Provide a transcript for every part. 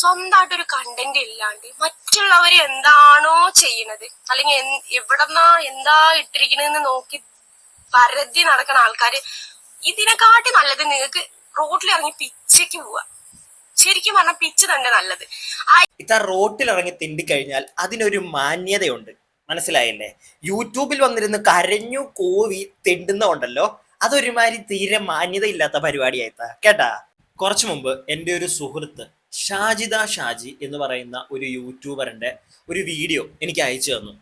സ്വന്തമായിട്ട് ഒരു കണ്ടന്റ് ഇല്ലാണ്ട് മറ്റുള്ളവർ എന്താണോ ചെയ്യണത് അല്ലെങ്കിൽ എവിടെന്നാ എന്താ ഇട്ടിരിക്കണെന്ന് നോക്കി പരതി നടക്കുന്ന ആൾക്കാര് ഇതിനെക്കാട്ടി നല്ലത് നിങ്ങൾക്ക് റോഡിൽ ഇറങ്ങി പിച്ചയ്ക്ക് പോവാ. ശരിക്കും പറഞ്ഞാൽ പിച്ച് തന്നെ നല്ലത്. ആ ഇത്ത റോട്ടിൽ ഇറങ്ങി തിണ്ടിക്കഴിഞ്ഞാൽ അതിനൊരു മാന്യതയുണ്ട്. മനസ്സിലായില്ലേ? യൂട്യൂബിൽ വന്നിരുന്ന് കരഞ്ഞു കോവി തിണ്ടുന്നുണ്ടല്ലോ അതൊരുമാതിരി തീരെ മാന്യതയില്ലാത്ത പരിപാടിയായിട്ടാ. കേട്ടാ? കുറച്ചു മുമ്പ് എന്റെ ഒരു സുഹൃത്ത് ഷാജിദ ഷാജി എന്ന് പറയുന്ന ഒരു യൂട്യൂബറിന്റെ ഒരു വീഡിയോ എനിക്ക് അയച്ചു തന്നു.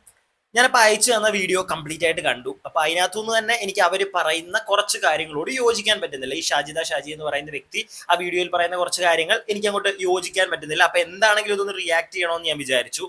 ഞാനപ്പോൾ അയച്ചു തന്ന വീഡിയോ കംപ്ലീറ്റ് ആയിട്ട് കണ്ടു. അപ്പൊ അതിനകത്തുനിന്ന് തന്നെ എനിക്ക് അവർ പറയുന്ന കുറച്ച് കാര്യങ്ങളോട് യോജിക്കാൻ പറ്റുന്നില്ല. ഈ ഷാജിദ ഷാജി എന്ന് പറയുന്ന വ്യക്തി ആ വീഡിയോയിൽ പറയുന്ന കുറച്ച് കാര്യങ്ങൾ എനിക്ക് അങ്ങോട്ട് യോജിക്കാൻ പറ്റുന്നില്ല. അപ്പൊ എന്താണെങ്കിലും ഇതൊന്ന് റിയാക്ട് ചെയ്യണമെന്ന് ഞാൻ വിചാരിച്ചു.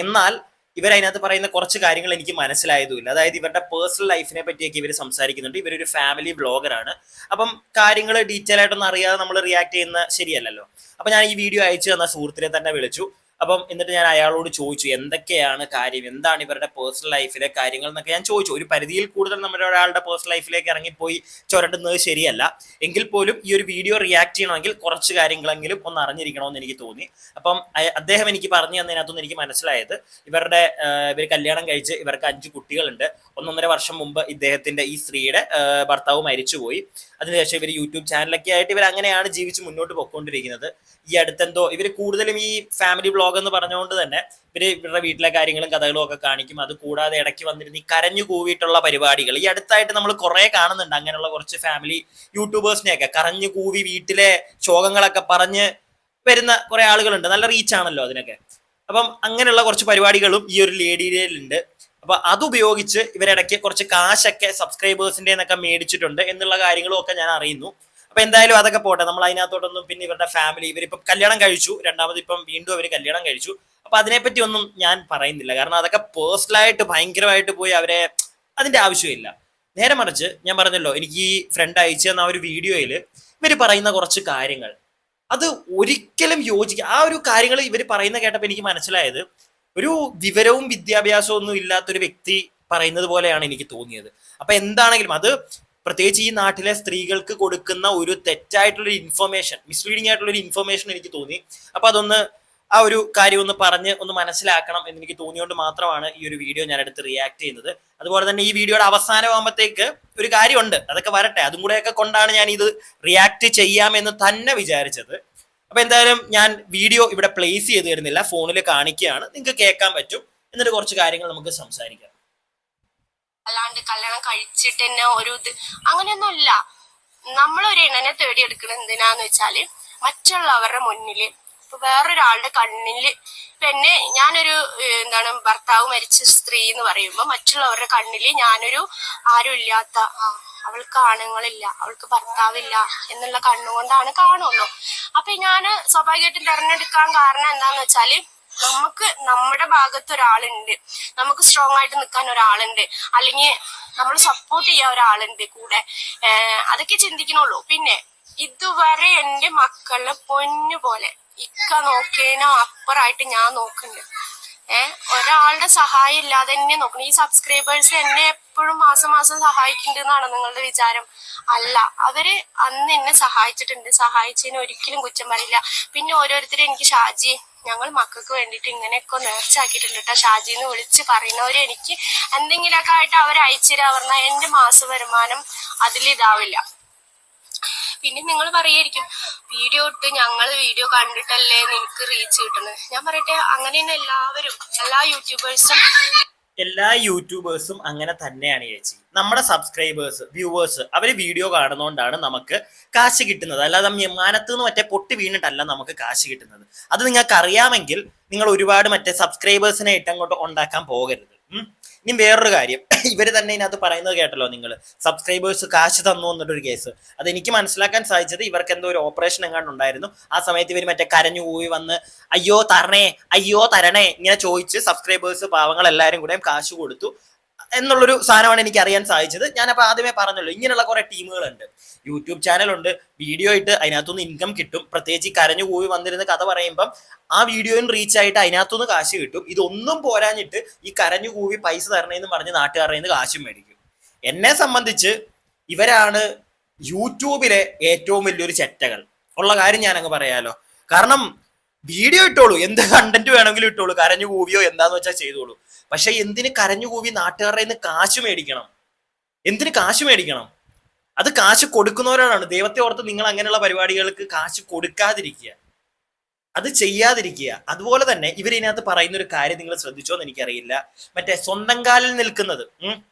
എന്നാൽ ഇവരതിനകത്ത് പറയുന്ന കുറച്ച് കാര്യങ്ങൾ എനിക്ക് മനസ്സിലായതുമില്ല. അതായത് ഇവരുടെ പേഴ്സണൽ ലൈഫിനെ പറ്റിയൊക്കെ ഇവർ സംസാരിക്കുന്നുണ്ട്. ഇവരൊരു ഫാമിലി ബ്ലോഗറാണ് അപ്പം കാര്യങ്ങൾ ഡീറ്റെയിൽ ആയിട്ടൊന്നും അറിയാതെ നമ്മൾ റിയാക്ട് ചെയ്യുന്ന ശരിയല്ലല്ലോ. അപ്പൊ ഞാൻ ഈ വീഡിയോ അയച്ചു തന്ന സുഹൃത്തിനെ തന്നെ വിളിച്ചു. അപ്പം എന്നിട്ട് ഞാൻ അയാളോട് ചോദിച്ചു എന്തൊക്കെയാണ് കാര്യം? എന്താണ് ഇവരുടെ പേഴ്സണൽ ലൈഫിലെ കാര്യങ്ങൾ എന്നൊക്കെ ഞാൻ ചോദിച്ചു. ഒരു പരിധിയിൽ കൂടുതൽ നമ്മുടെ ഒരാളുടെ പേഴ്സണൽ ലൈഫിലേക്ക് ഇറങ്ങിപ്പോയി ചുരണ്ടുന്നത് ശരിയല്ല. എങ്കിൽ പോലും ഈ ഒരു വീഡിയോ റിയാക്ട് ചെയ്യണമെങ്കിൽ കുറച്ച് കാര്യങ്ങളെങ്കിലും ഒന്ന് അറിഞ്ഞിരിക്കണമെന്ന് എനിക്ക് തോന്നി. അപ്പം അദ്ദേഹം എനിക്ക് പറഞ്ഞു തന്നതിനകത്തുനിന്ന് എനിക്ക് മനസ്സിലായത് ഇവരുടെ ഇവർ കല്യാണം കഴിച്ച് ഇവർക്ക് അഞ്ച് കുട്ടികളുണ്ട്. ഒന്നൊന്നര വർഷം മുമ്പ് ഇദ്ദേഹത്തിന്റെ ഈ സ്ത്രീയുടെ ഭർത്താവ് മരിച്ചുപോയി. അതിനുശേഷം ഇവർ യൂട്യൂബ് ചാനലൊക്കെ ആയിട്ട് ഇവർ അങ്ങനെയാണ് ജീവിച്ച് മുന്നോട്ട് പോയിക്കൊണ്ടിരിക്കുന്നത്. ഈ അടുത്തെന്തോ ഇവർ കൂടുതലും ഈ ഫാമിലി വ്ളോഗ് എന്ന് പറഞ്ഞുകൊണ്ട് തന്നെ ഇവർ ഇവരുടെ വീട്ടിലെ കാര്യങ്ങളും കഥകളും ഒക്കെ കാണിക്കും. അത് കൂടാതെ ഇടയ്ക്ക് വന്നിരുന്ന് ഈ കരഞ്ഞു കൂവിയിട്ടുള്ള പരിപാടികൾ ഈ അടുത്തായിട്ട് നമ്മൾ കുറെ കാണുന്നുണ്ട്. അങ്ങനെയുള്ള കുറച്ച് ഫാമിലി യൂട്യൂബേഴ്സിനെയൊക്കെ കരഞ്ഞു കൂവി വീട്ടിലെ ശോകങ്ങളൊക്കെ പറഞ്ഞ് വരുന്ന കുറെ ആളുകളുണ്ട്. നല്ല റീച്ചാണല്ലോ അതിനൊക്കെ. അപ്പം അങ്ങനെയുള്ള കുറച്ച് പരിപാടികളും ഈ ഒരു ലേഡിയിലുണ്ട് അപ്പൊ അതുപയോഗിച്ച് ഇവരിടയ്ക്ക് കുറച്ച് കാശൊക്കെ സബ്സ്ക്രൈബേഴ്സിന്റെ എന്നൊക്കെ മേടിച്ചിട്ടുണ്ട് എന്നുള്ള കാര്യങ്ങളും ഒക്കെ ഞാൻ അറിയുന്നു. അപ്പൊ എന്തായാലും അതൊക്കെ പോട്ടെ. നമ്മൾ അതിനകത്തോട്ടൊന്നും പിന്നെ ഇവരുടെ ഫാമിലി ഇവരിപ്പം കല്യാണം കഴിച്ചു. രണ്ടാമത് ഇപ്പം വീണ്ടും അവർ കല്യാണം കഴിച്ചു. അപ്പൊ അതിനെപ്പറ്റി ഒന്നും ഞാൻ പറയുന്നില്ല. കാരണം അതൊക്കെ പേഴ്സണലായിട്ട് ഭയങ്കരമായിട്ട് പോയി അവരെ അതിന്റെ ആവശ്യമില്ല. നേരെ മറിച്ച് ഞാൻ പറഞ്ഞല്ലോ എനിക്ക് ഈ ഫ്രണ്ട് അയച്ചു തന്ന ആ ഒരു വീഡിയോയിൽ ഇവർ പറയുന്ന കുറച്ച് കാര്യങ്ങൾ. അത് ഒരിക്കലും യോജിക്കുക ആ ഒരു കാര്യങ്ങൾ ഇവർ പറയുന്ന കേട്ടപ്പോൾ എനിക്ക് മനസ്സിലായത് ഒരു വിവരവും വിദ്യാഭ്യാസവും ഒന്നും ഇല്ലാത്തൊരു വ്യക്തി പറയുന്നത് പോലെയാണ് എനിക്ക് തോന്നിയത്. അപ്പൊ എന്താണെങ്കിലും അത് പ്രത്യേകിച്ച് ഈ നാട്ടിലെ സ്ത്രീകൾക്ക് കൊടുക്കുന്ന ഒരു തെറ്റായിട്ടുള്ള ഇൻഫർമേഷൻ മിസ്ലീഡിംഗ് ആയിട്ടുള്ള ഒരു ഇൻഫർമേഷൻ എനിക്ക് തോന്നി. അപ്പൊ അതൊന്ന് ആ ഒരു കാര്യം ഒന്ന് പറഞ്ഞ് ഒന്ന് മനസ്സിലാക്കണം എന്ന് എനിക്ക് തോന്നിയോണ്ട് മാത്രമാണ് ഈ ഒരു വീഡിയോ ഞാൻ എടുത്ത് റിയാക്ട് ചെയ്യുന്നത്. അതുപോലെ തന്നെ ഈ വീഡിയോയുടെ അവസാനമാകുമ്പോഴത്തേക്ക് ഒരു കാര്യമുണ്ട്. അതൊക്കെ വരട്ടെ. അതും കൂടെയൊക്കെ കൊണ്ടാണ് ഞാൻ ഇത് റിയാക്ട് ചെയ്യാമെന്ന് തന്നെ വിചാരിച്ചത്. അപ്പൊ എന്തായാലും ഞാൻ വീഡിയോ ഇവിടെ പ്ലേസ് ചെയ്ത് തരുന്നില്ല ഫോണിൽ കാണിക്കുകയാണ്. നിങ്ങൾക്ക് കേൾക്കാൻ പറ്റും. എന്നിട്ട് കുറച്ച് കാര്യങ്ങൾ നമുക്ക് സംസാരിക്കാം. അല്ലാണ്ട് കല്യാണം കഴിച്ചിട്ട് തന്നെ ഒരു ഇത് അങ്ങനെയൊന്നും ഇല്ല നമ്മളൊരു ഇണനെ തേടിയെടുക്കുന്നത് എന്തിനാന്ന് വെച്ചാൽ മറ്റുള്ളവരുടെ മുന്നിൽ ഇപ്പൊ വേറൊരാളുടെ ഇപ്പൊ എന്നെ ഞാനൊരു എന്താണ് ഭർത്താവ് മരിച്ച സ്ത്രീ എന്ന് പറയുമ്പോ മറ്റുള്ളവരുടെ കണ്ണിൽ ഞാനൊരു ആരും ഇല്ലാത്ത അവൾക്ക് ആണുങ്ങളില്ല അവൾക്ക് ഭർത്താവില്ല എന്നുള്ള കണ്ണുകൊണ്ടാണ് കാണുള്ളൂ. അപ്പൊ ഞാൻ സ്വാഭാവികമായിട്ടും തെരഞ്ഞെടുക്കാൻ കാരണം എന്താന്ന് വെച്ചാൽ നമുക്ക് നമ്മുടെ ഭാഗത്ത് ഒരാളുണ്ട്. നമുക്ക് സ്ട്രോങ് ആയിട്ട് നിൽക്കാൻ ഒരാളുണ്ട്. അല്ലെങ്കിൽ നമ്മൾ സപ്പോർട്ട് ചെയ്യാൻ ഒരാളുണ്ട് കൂടെ. അതൊക്കെ ചിന്തിക്കണുള്ളൂ. പിന്നെ ഇതുവരെ എന്റെ മക്കളെ പൊന്നു പോലെ ഇക്ക നോക്കേനോ അപ്പുറമായിട്ട് ഞാൻ നോക്കുന്നുണ്ട്. ഏഹ് ഒരാളുടെ സഹായം ഇല്ലാതെ എന്നെ നോക്കണം. ഈ സബ്സ്ക്രൈബേഴ്സ് എന്നെ എപ്പോഴും മാസം മാസം സഹായിക്കുന്നുണ്ടെന്നാണ് നിങ്ങളുടെ വിചാരം. അല്ല അവർ അന്ന് എന്നെ സഹായിച്ചിട്ടുണ്ട്. സഹായിച്ചതിന് ഒരിക്കലും കുറ്റം പറയില്ല. പിന്നെ ഓരോരുത്തരും എനിക്ക് ഷാജി ഞങ്ങൾ മക്കൾക്ക് വേണ്ടിയിട്ട് ഇങ്ങനെയൊക്കെ നേർച്ചാക്കിയിട്ടുണ്ട് കേട്ടോ. ഷാജി എന്ന് വിളിച്ച് പറയുന്നവര് എനിക്ക് എന്തെങ്കിലുമൊക്കെ ആയിട്ട് അവർ അയച്ചുതരാ പറഞ്ഞാൽ എന്റെ മാസ വരുമാനം അതിലിതാവില്ല പിന്നെ നിങ്ങൾ പറയായിരിക്കും വീഡിയോ ഇട്ട് ഞങ്ങൾ വീഡിയോ കണ്ടിട്ടല്ലേ നിനക്ക് റീച്ച് കിട്ടുന്നത്? ഞാൻ പറയട്ടെ അങ്ങനെ എല്ലാവരും എല്ലാ യൂട്യൂബേഴ്സും എല്ലാ യൂട്യൂബേഴ്സും അങ്ങനെ തന്നെയാണ് ചേച്ചി. നമ്മുടെ സബ്സ്ക്രൈബേഴ്സ് വ്യൂവേഴ്സ് അവർ വീഡിയോ കാണുന്നതുകൊണ്ടാണ് നമുക്ക് കാശ് കിട്ടുന്നത്. അല്ലാതെ വിമാനത്ത് നിന്ന് മറ്റേ പൊട്ടി വീണിട്ടല്ല നമുക്ക് കാശ് കിട്ടുന്നത്. അത് നിങ്ങൾക്ക് അറിയാമെങ്കിൽ നിങ്ങൾ ഒരുപാട് മറ്റേ സബ്സ്ക്രൈബേഴ്സിനെ ഇട്ടങ്ങോട്ട് ഉണ്ടാക്കാൻ പോകരുത്. ഇനി വേറൊരു കാര്യം. ഇവർ തന്നെ ഇതിനകത്ത് പറയുന്നത് കേട്ടല്ലോ നിങ്ങൾ സബ്സ്ക്രൈബേഴ്സ് കാശ് തന്നു എന്നിട്ടൊരു കേസ് അത് എനിക്ക് മനസ്സിലാക്കാൻ സാധിച്ചത് ഇവർക്ക് എന്തോ ഒരു ഓപ്പറേഷൻ എങ്ങാണ്ട് ഉണ്ടായിരുന്നു. ആ സമയത്ത് ഇവർ മറ്റേ കരഞ്ഞു പോയി വന്ന് അയ്യോ തരണേ അയ്യോ തരണേ ഇങ്ങനെ ചോദിച്ച് സബ്സ്ക്രൈബേഴ്സ് പാവങ്ങൾ എല്ലാവരും കൂടെയും കാശ് കൊടുത്തു. എന്നുള്ളൊരു സാധനമാണ് എനിക്ക് അറിയാൻ സാധിച്ചത്. ഞാൻ അപ്പോൾ ആദ്യമേ പറഞ്ഞല്ലോ ഇങ്ങനെയുള്ള കുറെ ടീമുകളുണ്ട്. യൂട്യൂബ് ചാനലുണ്ട് വീഡിയോ ഇട്ട് അതിനകത്തുനിന്ന് ഇൻകം കിട്ടും. പ്രത്യേകിച്ച് കരഞ്ഞു പോയി വന്നിരുന്ന കഥ പറയുമ്പം ആ വീഡിയോയും റീച്ച് ആയിട്ട് അതിനകത്തുനിന്ന് കാശ് കിട്ടും. ഇതൊന്നും പോരാഞ്ഞിട്ട് ഈ കരഞ്ഞു കൂവി പൈസ തരണേന്ന് പറഞ്ഞ് നാട്ടുകാരുടെ നിന്ന് കാശും മേടിക്കും. എന്നെ സംബന്ധിച്ച് ഇവരാണ് യൂട്യൂബിലെ ഏറ്റവും വലിയൊരു ചെറ്റകൾ. ഉള്ള കാര്യം ഞാൻ അങ്ങ് പറയാലോ. കാരണം വീഡിയോ ഇട്ടോളൂ. എന്ത് കണ്ടന്റ് വേണമെങ്കിലും ഇട്ടോളൂ. കരഞ്ഞു കൂവിയോ എന്താന്ന് വെച്ചാൽ ചെയ്തോളൂ. പക്ഷെ എന്തിന് കരഞ്ഞുകൂവി നാട്ടുകാരുടെ നിന്ന് കാശ് മേടിക്കണം? എന്തിന് കാശ് മേടിക്കണം? അത് കാശ് കൊടുക്കുന്നവരോടാണ് ദൈവത്തെ ഓർത്ത് നിങ്ങൾ അങ്ങനെയുള്ള പരിപാടികൾക്ക് കാശ് കൊടുക്കാതിരിക്കുക. അത് ചെയ്യാതിരിക്കുക. അതുപോലെ തന്നെ ഇവർ ഇതിനകത്ത് പറയുന്ന ഒരു കാര്യം നിങ്ങൾ ശ്രദ്ധിച്ചോ എന്ന് എനിക്കറിയില്ല. മറ്റേ സ്വന്തം കാലിൽ നിൽക്കുന്നത് ഉം.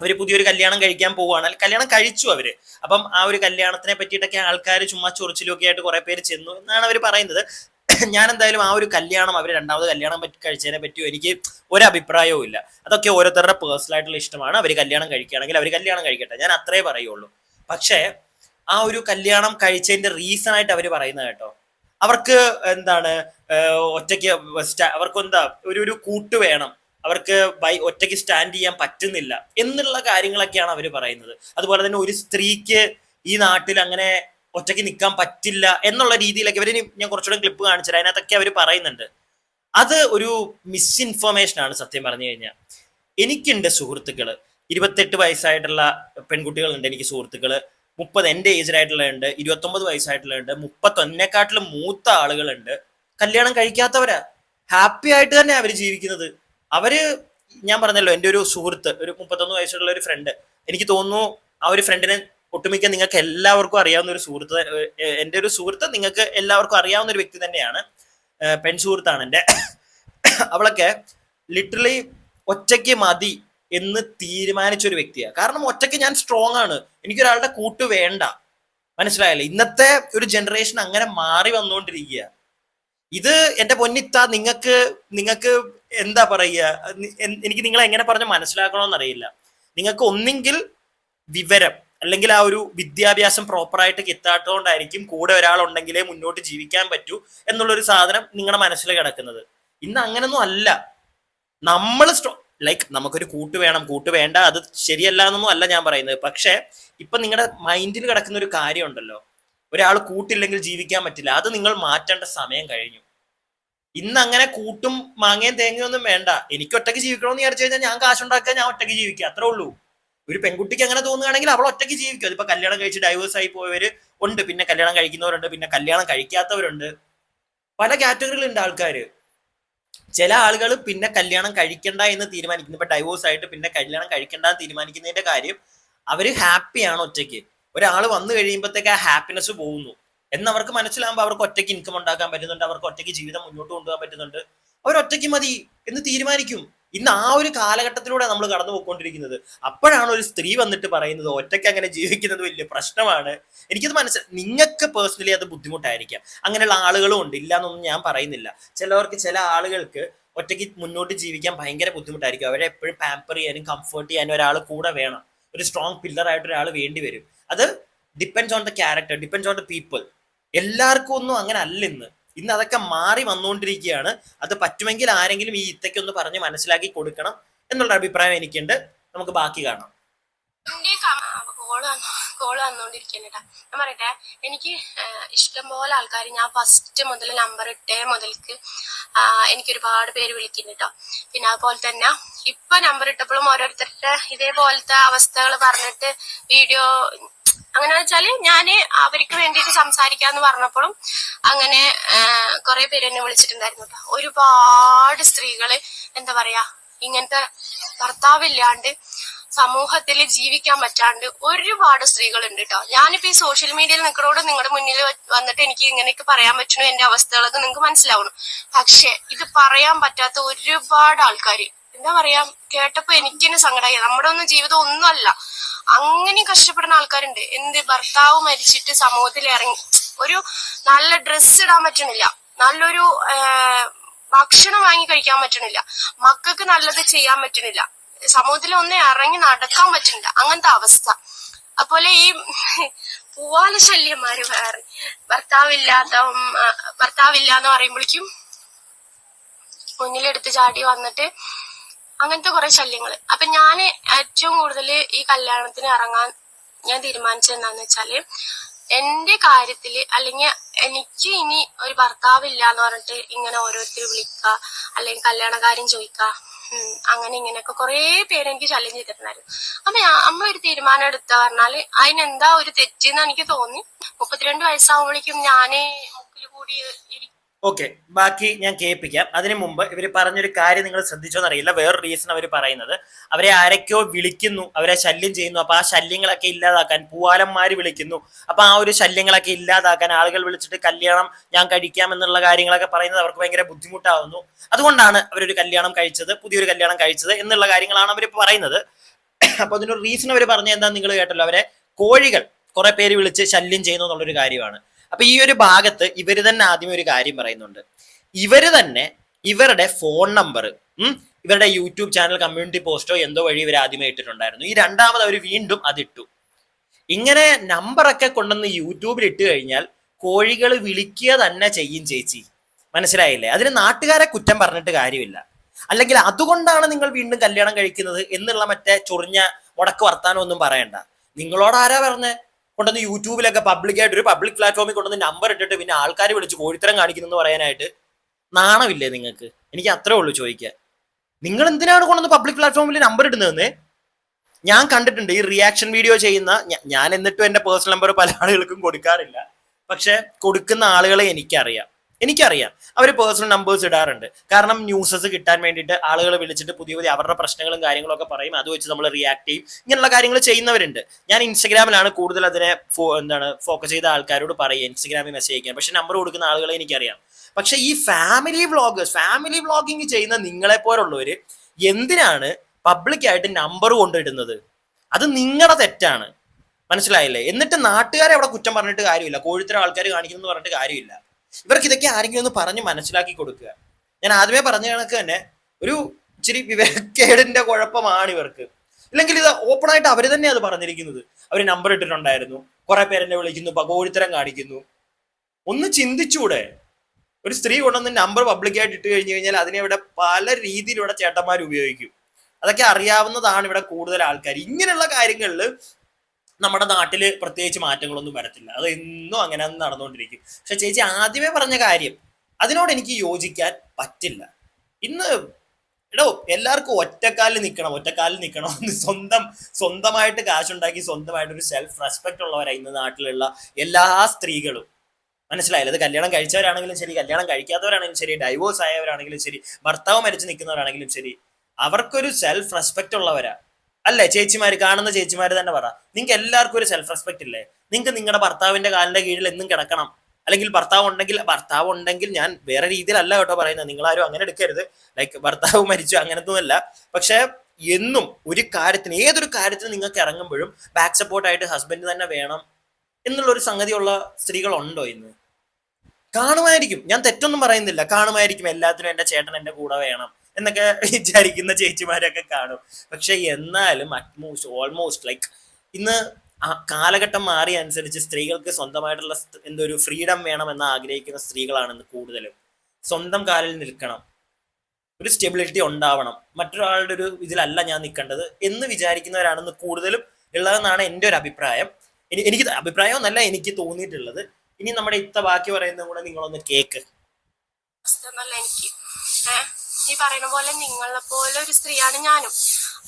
അവർ പുതിയൊരു കല്യാണം കഴിക്കാൻ പോവുകയാണ് കല്യാണം കഴിച്ചു അവർ. അപ്പം ആ ഒരു കല്യാണത്തിനെ പറ്റിയിട്ടൊക്കെ ആൾക്കാർ ചുമ്മാ ചൊറിച്ചിലും ഒക്കെ ആയിട്ട് കുറെ പേര് ചെന്നു എന്നാണ് അവർ പറയുന്നത്. ഞാൻ എന്തായാലും ആ ഒരു കല്യാണം അവർ രണ്ടാമത് കല്യാണം പറ്റി കഴിച്ചതിനെ പറ്റിയോ എനിക്ക് ഒരു അഭിപ്രായവും ഇല്ല. അതൊക്കെ ഓരോരുത്തരുടെ പേഴ്സണൽ ആയിട്ടുള്ള ഇഷ്ടമാണ്. അവർ കല്യാണം കഴിക്കുകയാണെങ്കിൽ അവർ കല്യാണം കഴിക്കട്ടെ. ഞാൻ അത്രേ പറയുള്ളൂ. പക്ഷേ ആ ഒരു കല്യാണം കഴിച്ചതിന്റെ റീസൺ ആയിട്ട് അവർ പറയുന്നത് കേട്ടോ. അവർക്ക് എന്താണ് ഒറ്റയ്ക്ക് അവർക്ക് എന്താ ഒരു ഒരു കൂട്ട് വേണം. അവർക്ക് ബൈ ഒറ്റയ്ക്ക് സ്റ്റാൻഡ് ചെയ്യാൻ പറ്റുന്നില്ല. എന്നുള്ള കാര്യങ്ങളൊക്കെയാണ് അവർ പറയുന്നത്. അതുപോലെ തന്നെ ഒരു സ്ത്രീക്ക് ഈ നാട്ടിൽ അങ്ങനെ ഒറ്റയ്ക്ക് നിൽക്കാൻ പറ്റില്ല എന്നുള്ള രീതിയിലൊക്കെ ഇവരിനി ഞാൻ കുറച്ചുകൂടെ ക്ലിപ്പ് കാണിച്ചത് അതിനകത്തൊക്കെ അവർ പറയുന്നുണ്ട്. അത് ഒരു മിസ്ഇൻഫർമേഷൻ ആണ് സത്യം പറഞ്ഞു കഴിഞ്ഞാൽ. എനിക്കുണ്ട് സുഹൃത്തുക്കൾ ഇരുപത്തെട്ട് വയസ്സായിട്ടുള്ള പെൺകുട്ടികളുണ്ട് എനിക്ക് സുഹൃത്തുക്കൾ മുപ്പത് എന്റെ ഏജിലായിട്ടുള്ളതുണ്ട് ഇരുപത്തൊമ്പത് വയസ്സായിട്ടുള്ളതുണ്ട് മുപ്പത്തൊന്നെക്കാട്ടിലും മൂത്ത ആളുകളുണ്ട്. കല്യാണം കഴിക്കാത്തവരാ. ഹാപ്പി ആയിട്ട് തന്നെ അവർ ജീവിക്കുന്നത്. അവർ ഞാൻ പറഞ്ഞല്ലോ എന്റെ ഒരു സുഹൃത്ത് ഒരു മുപ്പത്തൊന്ന് വയസ്സുള്ള ഒരു ഫ്രണ്ട് എനിക്ക് തോന്നുന്നു ആ ഒരു ഫ്രണ്ടിനെ ഒട്ടുമിക്ക നിങ്ങൾക്ക് എല്ലാവർക്കും അറിയാവുന്ന ഒരു സുഹൃത്ത് എന്റെ ഒരു സുഹൃത്ത് നിങ്ങൾക്ക് എല്ലാവർക്കും അറിയാവുന്ന ഒരു വ്യക്തി തന്നെയാണ് പെൺ സുഹൃത്താണ് എന്റെ. അവളൊക്കെ ലിറ്ററലി ഒറ്റയ്ക്ക് മതി എന്ന് തീരുമാനിച്ച ഒരു വ്യക്തിയാണ്. കാരണം ഒറ്റയ്ക്ക് ഞാൻ സ്ട്രോങ് ആണ്. എനിക്കൊരാളുടെ കൂട്ട് വേണ്ട. മനസ്സിലായല്ലേ? ഇന്നത്തെ ഒരു ജനറേഷൻ അങ്ങനെ മാറി വന്നുകൊണ്ടിരിക്കുക ഇത് എന്റെ പൊന്നിത്ത നിങ്ങൾക്ക് നിങ്ങൾക്ക് എന്താ പറയുക? എനിക്ക് നിങ്ങളെ എങ്ങനെ പറഞ്ഞ് മനസ്സിലാക്കണമെന്നറിയില്ല നിങ്ങൾക്ക് ഒന്നെങ്കിൽ വിവരം. അല്ലെങ്കിൽ ആ ഒരു വിദ്യാഭ്യാസം പ്രോപ്പറായിട്ട് കിട്ടാത്തതുകൊണ്ടായിരിക്കും കൂടെ ഒരാളുണ്ടെങ്കിലേ മുന്നോട്ട് ജീവിക്കാൻ പറ്റൂ എന്നുള്ളൊരു സാധനം നിങ്ങളുടെ മനസ്സിൽ കിടക്കുന്നത്. ഇന്ന് അങ്ങനൊന്നും അല്ല. നമ്മൾ ലൈക്ക് നമുക്കൊരു കൂട്ട് വേണം. കൂട്ട് വേണ്ട അത് ശരിയല്ല എന്നൊന്നും അല്ല ഞാൻ പറയുന്നത്. പക്ഷേ ഇപ്പൊ നിങ്ങളുടെ മൈൻഡിൽ കിടക്കുന്ന ഒരു കാര്യം ഉണ്ടല്ലോ. ഒരാൾ കൂട്ടില്ലെങ്കിൽ ജീവിക്കാൻ പറ്റില്ല. അത് നിങ്ങൾ മാറ്റേണ്ട സമയം കഴിഞ്ഞു. ഇന്ന് അങ്ങനെ കൂട്ടും മാങ്ങയും തേങ്ങയും ഒന്നും വേണ്ട. എനിക്ക് ഒറ്റയ്ക്ക് ജീവിക്കണമെന്ന് വിചാരിച്ചു കഴിഞ്ഞാൽ ഞാൻ കാശുണ്ടാക്കുക ഞാൻ ഒറ്റയ്ക്ക് ജീവിക്കുക അത്രേ ഉള്ളൂ. ഒരു പെൺകുട്ടിക്ക് അങ്ങനെ തോന്നുകയാണെങ്കിൽ അവൾ ഒറ്റയ്ക്ക് ജീവിക്കും. അതിപ്പോ കല്യാണം കഴിച്ച് ഡൈവേഴ്സ് ആയി പോയവര് ഉണ്ട്. പിന്നെ കല്യാണം കഴിക്കുന്നവരുണ്ട്. പിന്നെ കല്യാണം കഴിക്കാത്തവരുണ്ട്. പല കാറ്റഗറിയിലുണ്ട് ആൾക്കാർ ചില ആളുകൾ പിന്നെ കല്യാണം കഴിക്കണ്ട എന്ന് തീരുമാനിക്കുന്നു. ഇപ്പൊ ഡൈവോഴ്സ് ആയിട്ട് പിന്നെ കല്യാണം കഴിക്കണ്ട എന്ന് തീരുമാനിക്കുന്നതിന്റെ കാര്യം അവർ ഹാപ്പിയാണ് ഒറ്റയ്ക്ക്. ഒരാൾ വന്നു കഴിയുമ്പോഴത്തേക്ക് ആ ഹാപ്പിനെസ് പോകുന്നു. എന്നവർക്ക് മനസ്സിലാകുമ്പോൾ അവർക്ക് ഒറ്റയ്ക്ക് ഇൻകം ഉണ്ടാക്കാൻ പറ്റുന്നുണ്ട്. അവർക്ക് ഒറ്റയ്ക്ക് ജീവിതം മുന്നോട്ട് കൊണ്ടുപോകാൻ പറ്റുന്നുണ്ട്. അവർ ഒറ്റയ്ക്ക് മതി എന്ന് തീരുമാനിക്കും. ഇന്ന് ആ ഒരു കാലഘട്ടത്തിലൂടെ നമ്മൾ കടന്നു പോയിക്കൊണ്ടിരിക്കുന്നത്. അപ്പോഴാണ് ഒരു സ്ത്രീ വന്നിട്ട് പറയുന്നത് ഒറ്റയ്ക്ക് അങ്ങനെ ജീവിക്കുന്നത് വലിയ പ്രശ്നമാണ്. എനിക്കത് മനസ്സിലായി നിങ്ങൾക്ക് പേഴ്സണലി അത് ബുദ്ധിമുട്ടായിരിക്കാം. അങ്ങനെയുള്ള ആളുകളും ഉണ്ട്. ഇല്ല എന്നൊന്നും ഞാൻ പറയുന്നില്ല. ചിലവർക്ക് ചില ആളുകൾക്ക് ഒറ്റയ്ക്ക് മുന്നോട്ട് ജീവിക്കാൻ ഭയങ്കര ബുദ്ധിമുട്ടായിരിക്കും. അവരെ എപ്പോഴും പാമ്പർ ചെയ്യാനും കംഫർട്ട് ചെയ്യാനും ഒരാൾ കൂടെ വേണം. ഒരു സ്ട്രോങ് പില്ലർ ആയിട്ട് ഒരാൾ വേണ്ടി വരും. അത് depends on the character depends on the people എല്ലാവർക്കും ഒന്നും അങ്ങനെ അല്ല ഇന്ന്. ഇന്ന് അതൊക്കെ മാറി വന്നുകൊണ്ടിരിക്കുകയാണ്. അത് പറ്റുമെങ്കിൽ ആരെങ്കിലും ഈ ഇത്തയ്ക്കൊന്ന് പറഞ്ഞ് മനസ്സിലാക്കി കൊടുക്കണം എന്നുള്ള അഭിപ്രായം എനിക്കുണ്ട്. നമുക്ക് ബാക്കി കാണാം. കോൾ വന്നോണ്ടിരിക്കണേട്ടാ ഞാൻ പറയട്ടെ എനിക്ക് ഇഷ്ടം ഇഷ്ടംപോലെ ആൾക്കാർ ഞാൻ ഫസ്റ്റ് മുതൽ നമ്പർ ഇട്ടേ മുതൽക്ക് എനിക്ക് ഒരുപാട് പേര് വിളിക്കുന്നുട്ടോ പിന്നെ അതുപോലെ തന്നെ ഇപ്പൊ നമ്പർ ഇട്ടപ്പോഴും ഓരോരുത്തരുടെ ഇതേപോലത്തെ അവസ്ഥകൾ പറഞ്ഞിട്ട് വീഡിയോ അങ്ങനെ വെച്ചാൽ ഞാൻ അവർക്ക് വേണ്ടിയിട്ട് സംസാരിക്കാന്ന് പറഞ്ഞപ്പോഴും അങ്ങനെ കുറെ പേര് എന്നെ വിളിച്ചിട്ടുണ്ടായിരുന്നു കേട്ടോ ഒരുപാട് സ്ത്രീകൾ എന്താ പറയാ ഇങ്ങനത്തെ ഭർത്താവില്ലാണ്ട് സമൂഹത്തിൽ ജീവിക്കാൻ പറ്റാണ്ട് ഒരുപാട് സ്ത്രീകളുണ്ട് കേട്ടോ ഞാനിപ്പോ ഈ സോഷ്യൽ മീഡിയയിൽ നിൽക്കണോട് നിങ്ങളുടെ മുന്നിൽ വന്നിട്ട് എനിക്ക് ഇങ്ങനെയൊക്കെ പറയാൻ പറ്റുന്നു എന്റെ അവസ്ഥകളൊക്കെ നിങ്ങൾക്ക് മനസ്സിലാവണം പക്ഷെ ഇത് പറയാൻ പറ്റാത്ത ഒരുപാട് ആൾക്കാർ എന്താ പറയാ കേട്ടപ്പോ എനിക്ക് തന്നെ സങ്കടമായി നമ്മുടെ ഒന്നും ജീവിതം ഒന്നുമല്ല. അങ്ങനെ കഷ്ടപ്പെടുന്ന ആൾക്കാരുണ്ട്. എന്ത് ഭർത്താവ് മരിച്ചിട്ട് സമൂഹത്തിൽ ഇറങ്ങി ഒരു നല്ല ഡ്രസ്സ് ഇടാൻ പറ്റണില്ല. നല്ലൊരു ഭക്ഷണം വാങ്ങി കഴിക്കാൻ പറ്റണില്ല. മക്കൾക്ക് നല്ലത് ചെയ്യാൻ പറ്റണില്ല. സമൂഹത്തിൽ ഒന്നും ഇറങ്ങി നടക്കാൻ പറ്റുന്നില്ല അങ്ങനത്തെ അവസ്ഥ. അതുപോലെ ഈ പൂവാല ശല്യന്മാര് വേറെ. ഭർത്താവില്ലാത്ത ഭർത്താവില്ല എന്ന് പറയുമ്പോഴേക്കും മുന്നിലെടുത്ത് ചാടി വന്നിട്ട് അങ്ങനത്തെ കുറെ ശല്യങ്ങൾ അപ്പൊ ഞാൻ ഏറ്റവും കൂടുതൽ ഈ കല്യാണത്തിന് ഇറങ്ങാൻ ഞാൻ തീരുമാനിച്ചത് എന്താന്ന് വെച്ചാൽ എന്റെ കാര്യത്തിൽ അല്ലെങ്കിൽ എനിക്ക് ഇനി ഒരു ഭർത്താവില്ല എന്ന് പറഞ്ഞിട്ട് ഇങ്ങനെ ഓരോരുത്തർ വിളിക്കുക അല്ലെങ്കിൽ കല്യാണകാര്യം ചോദിക്കുക അങ്ങനെ ഇങ്ങനെയൊക്കെ കുറെ പേര് എനിക്ക് ശല്യം ചെയ്തിട്ടുണ്ടായിരുന്നു. അപ്പൊ അമ്മ ഒരു തീരുമാനം എടുത്ത പറഞ്ഞാൽ അതിനെന്താ ഒരു തെറ്റെന്ന് എനിക്ക് തോന്നി. മുപ്പത്തിരണ്ട് വയസ്സാവുമ്പോഴേക്കും ഞാൻ മുക്കിൽ കൂടി ഓക്കെ ബാക്കി ഞാൻ കേൾപ്പിക്കാം. അതിനു മുമ്പ് ഇവർ പറഞ്ഞൊരു കാര്യം നിങ്ങൾ ശ്രദ്ധിച്ചോന്നറിയില്ല. വേറൊരു റീസൺ അവർ പറയുന്നത്. അവരെ ആരൊക്കെയോ വിളിക്കുന്നു അവരെ ശല്യം ചെയ്യുന്നു. അപ്പൊ ആ ശല്യങ്ങളൊക്കെ ഇല്ലാതാക്കാൻ പൂവാലന്മാർ വിളിക്കുന്നു. അപ്പൊ ആ ഒരു ശല്യങ്ങളൊക്കെ ഇല്ലാതാക്കാൻ ആളുകൾ വിളിച്ചിട്ട് കല്യാണം ഞാൻ കഴിക്കാം എന്നുള്ള കാര്യങ്ങളൊക്കെ പറയുന്നത് അവർക്ക് ഭയങ്കര ബുദ്ധിമുട്ടാവുന്നു. അതുകൊണ്ടാണ് അവരൊരു കല്യാണം കഴിച്ചത് പുതിയൊരു കല്യാണം കഴിച്ചത് എന്നുള്ള കാര്യങ്ങളാണ് അവർ പറയുന്നത്. അപ്പൊ അതിനൊരു റീസൺ അവർ പറഞ്ഞ എന്താ നിങ്ങൾ കേട്ടല്ലോ. അവരെ കോഴികൾ കുറെ പേര് വിളിച്ച് ശല്യം ചെയ്യുന്നു എന്നുള്ളൊരു കാര്യമാണ്. അപ്പൊ ഈ ഒരു ഭാഗത്ത് ഇവർ തന്നെ ആദ്യം ഒരു കാര്യം പറയുന്നുണ്ട്. ഇവർ തന്നെ ഇവരുടെ ഫോൺ നമ്പർ ഇവരുടെ യൂട്യൂബ് ചാനൽ കമ്മ്യൂണിറ്റി പോസ്റ്റോ എന്തോ വഴി ഇവർ ആദ്യമേ ഇട്ടിട്ടുണ്ടായിരുന്നു. ഈ രണ്ടാമത് അവർ വീണ്ടും അതിട്ടു. ഇങ്ങനെ നമ്പറൊക്കെ കൊണ്ടുവന്ന് യൂട്യൂബിൽ ഇട്ട് കഴിഞ്ഞാൽ കോഴികൾ വിളിക്കുക തന്നെ ചെയ്യും ചേച്ചി. മനസ്സിലായില്ലേ? അതിന് നാട്ടുകാരെ കുറ്റം പറഞ്ഞിട്ട് കാര്യമില്ല. അല്ലെങ്കിൽ അതുകൊണ്ടാണ് നിങ്ങൾ വീണ്ടും കല്യാണം കഴിക്കുന്നത് എന്നുള്ള മറ്റേ ചൊറിഞ്ഞ മുടക്ക് വർത്താനം ഒന്നും പറയണ്ട. നിങ്ങളോട് ആരാ പറഞ്ഞേ? കൊണ്ടുവന്ന് യൂട്യൂബിലൊക്കെ പബ്ലിക്കായിട്ട് ഒരു പബ്ലിക് പ്ലാറ്റ്ഫോമിൽ കൊണ്ടുവന്ന് നമ്പർ ഇട്ടിട്ട് പിന്നെ ആൾക്കാർ വിളിച്ച് കോഴിത്തരം കാണിക്കുന്നു എന്ന് പറയാനായിട്ട് നാണമില്ലേ നിങ്ങൾക്ക്? എനിക്ക് അത്രേ ഉള്ളൂ ചോദിക്കുക നിങ്ങൾ എന്തിനാണ് കൊണ്ടുവന്ന് പബ്ലിക് പ്ലാറ്റ്ഫോമിൽ നമ്പർ ഇടുന്നതെന്ന്? ഞാൻ കണ്ടിട്ടുണ്ട് ഈ റിയാക്ഷൻ വീഡിയോ ചെയ്യുന്ന ഞാൻ എന്നിട്ടും എന്റെ പേഴ്സണൽ നമ്പർ പല ആളുകൾക്കും കൊടുക്കാറില്ല. പക്ഷെ കൊടുക്കുന്ന ആളുകളെ എനിക്കറിയാം. എനിക്കറിയാം. അവർ പേഴ്സണൽ നമ്പേഴ്സ് ഇടാറുണ്ട്. കാരണം ന്യൂസസ് കിട്ടാൻ വേണ്ടിയിട്ട് ആളുകൾ വിളിച്ചിട്ട് പുതിയ പുതിയ അവരുടെ പ്രശ്നങ്ങളും കാര്യങ്ങളൊക്കെ പറയും. അത് വെച്ച് നമ്മൾ റിയാക്ട് ചെയ്യും. ഇങ്ങനെയുള്ള കാര്യങ്ങൾ ചെയ്യുന്നവരുണ്ട്. ഞാൻ ഇൻസ്റ്റഗ്രാമിലാണ് കൂടുതൽ അതിനെ എന്താണ് ഫോക്കസ് ചെയ്ത ആൾക്കാരോട് പറയുക. ഇൻസ്റ്റഗ്രാമിൽ മെസ്സേജ് അയക്കാൻ പക്ഷെ നമ്പർ കൊടുക്കുന്ന ആളുകളെ എനിക്കറിയാം. പക്ഷെ ഈ ഫാമിലി വ്ളോഗേഴ്സ് ഫാമിലി വ്ളോഗിങ് ചെയ്യുന്ന നിങ്ങളെ പോലുള്ളവർ എന്തിനാണ് പബ്ലിക്കായിട്ട് നമ്പർ കൊണ്ടിടുന്നത്? അത് നിങ്ങളുടെ തെറ്റാണ്. മനസ്സിലായില്ലേ? എന്നിട്ട് നാട്ടുകാരെ അവിടെ കുറ്റം പറഞ്ഞിട്ട് കാര്യമില്ല. കോഴിത്തരം ആൾക്കാർ കാണിക്കുന്നു പറഞ്ഞിട്ട് കാര്യമില്ല. ഇവർക്ക് ഇതൊക്കെ ആരെങ്കിലും ഒന്ന് പറഞ്ഞ് മനസ്സിലാക്കി കൊടുക്കുക. ഞാൻ ആദ്യമേ പറഞ്ഞ കണക്ക് തന്നെ ഒരു ഇച്ചിരി വിവേകേടിന്റെ കുഴപ്പമാണ് ഇവർക്ക്. ഇല്ലെങ്കിൽ ഇത് ഓപ്പൺ ആയിട്ട് അവർ തന്നെ അത് പറഞ്ഞിരിക്കുന്നത്. അവർ നമ്പർ ഇട്ടിട്ടുണ്ടായിരുന്നു. കുറെ പേരെന്നെ വിളിക്കുന്നു പ- കാണിക്കുന്നു. ഒന്ന് ചിന്തിച്ചൂടെ. ഒരു സ്ത്രീ കൊണ്ടുവന്ന് നമ്പർ പബ്ലിക്കായിട്ട് ഇട്ട് കഴിഞ്ഞു കഴിഞ്ഞാൽ അതിനെ ഇവിടെ പല രീതിയിലൂടെ ചേട്ടന്മാർ ഉപയോഗിക്കും. അതൊക്കെ അറിയാവുന്നതാണ് ഇവിടെ കൂടുതൽ ആൾക്കാർ ഇങ്ങനെയുള്ള കാര്യങ്ങളിൽ നമ്മുടെ നാട്ടിൽ പ്രത്യേകിച്ച് മാറ്റങ്ങളൊന്നും വരത്തില്ല. അത് എന്നും അങ്ങനെ നടന്നുകൊണ്ടിരിക്കും. പക്ഷെ ചേച്ചി ആദ്യമേ പറഞ്ഞ കാര്യം അതിനോട് എനിക്ക് യോജിക്കാൻ പറ്റില്ല. ഇന്ന് എടോ എല്ലാവർക്കും ഒറ്റക്കാലിൽ നിൽക്കണം ഒറ്റക്കാലിൽ നിൽക്കണം സ്വന്തം സ്വന്തമായിട്ട് കാശുണ്ടാക്കി സ്വന്തമായിട്ട് ഒരു സെൽഫ് റെസ്പെക്ട് ഉള്ളവരായി ഇന്ന് നാട്ടിലുള്ള എല്ലാ സ്ത്രീകളും. മനസ്സിലായില്ല? അത് കല്യാണം കഴിച്ചവരാണെങ്കിലും ശരി കല്യാണം കഴിക്കാത്തവരാണെങ്കിലും ശരി ഡൈവോഴ്സ് ആയവരാണെങ്കിലും ശരി ഭർത്താവ് മരിച്ചു നിൽക്കുന്നവരാണെങ്കിലും ശരി അവർക്കൊരു സെൽഫ് റെസ്പെക്ട് ഉള്ളവരാ. അല്ലേ? ചേച്ചിമാര് കാണുന്ന ചേച്ചിമാര് തന്നെ പറ. നിങ്ങൾക്ക് എല്ലാവർക്കും ഒരു സെൽഫ് റെസ്പെക്ട് ഇല്ലേ? നിങ്ങൾക്ക് നിങ്ങളുടെ ഭർത്താവിന്റെ കാലിന്റെ കീഴിൽ എന്നും കിടക്കണം. അല്ലെങ്കിൽ ഭർത്താവ് ഉണ്ടെങ്കിൽ ഭർത്താവ് ഉണ്ടെങ്കിൽ ഞാൻ വേറെ രീതിയിലല്ല കേട്ടോ പറയുന്നത് നിങ്ങളാരും അങ്ങനെ എടുക്കരുത്. ലൈക്ക് ഭർത്താവ് മരിച്ചു അങ്ങനത്തെ ഒന്നുമല്ല പക്ഷെ എന്നും ഒരു കാര്യത്തിന് ഏതൊരു കാര്യത്തിന് നിങ്ങൾക്ക് ഇറങ്ങുമ്പോഴും ബാക്ക് സപ്പോർട്ടായിട്ട് ഹസ്ബൻഡ് തന്നെ വേണം എന്നുള്ള ഒരു സംഗതിയുള്ള സ്ത്രീകളുണ്ടോ ഇന്ന്? കാണുമായിരിക്കും. ഞാൻ തെറ്റൊന്നും പറയുന്നില്ല. കാണുമായിരിക്കും. എല്ലാത്തിനും എന്റെ ചേട്ടൻ എന്റെ കൂടെ വേണം. എന്നൊക്കെ വിചാരിക്കുന്ന ചേച്ചിമാരൊക്കെ കാണും. പക്ഷെ എന്നാലും അറ്റ്മോസ്റ്റ് ഓൾമോസ്റ്റ് ലൈക്ക് ഇന്ന് കാലഘട്ടം മാറിയ അനുസരിച്ച് സ്ത്രീകൾക്ക് സ്വന്തമായിട്ടുള്ള എന്തൊരു ഫ്രീഡം വേണമെന്ന് ആഗ്രഹിക്കുന്ന സ്ത്രീകളാണ് ഇന്ന് കൂടുതലും. സ്വന്തം കാലിൽ നിൽക്കണം. ഒരു സ്റ്റെബിലിറ്റി ഉണ്ടാവണം. മറ്റൊരാളുടെ ഒരു ഇതിലല്ല ഞാൻ നിൽക്കേണ്ടത് എന്ന് വിചാരിക്കുന്നവരാണെന്ന് കൂടുതലും ഉള്ളതെന്നാണ് എന്റെ ഒരു അഭിപ്രായം. എനിക്ക് അഭിപ്രായം എന്നല്ല എനിക്ക് തോന്നിയിട്ടുള്ളത്. ഇനി നമ്മുടെ ഇത്ത ബാക്കി പറയുന്നതും കൂടെ നിങ്ങളൊന്ന് കേക്ക്. എനിക്ക്. ഈ പറയുന്ന പോലെ നിങ്ങളെ പോലെ ഒരു സ്ത്രീയാണ് ഞാനും.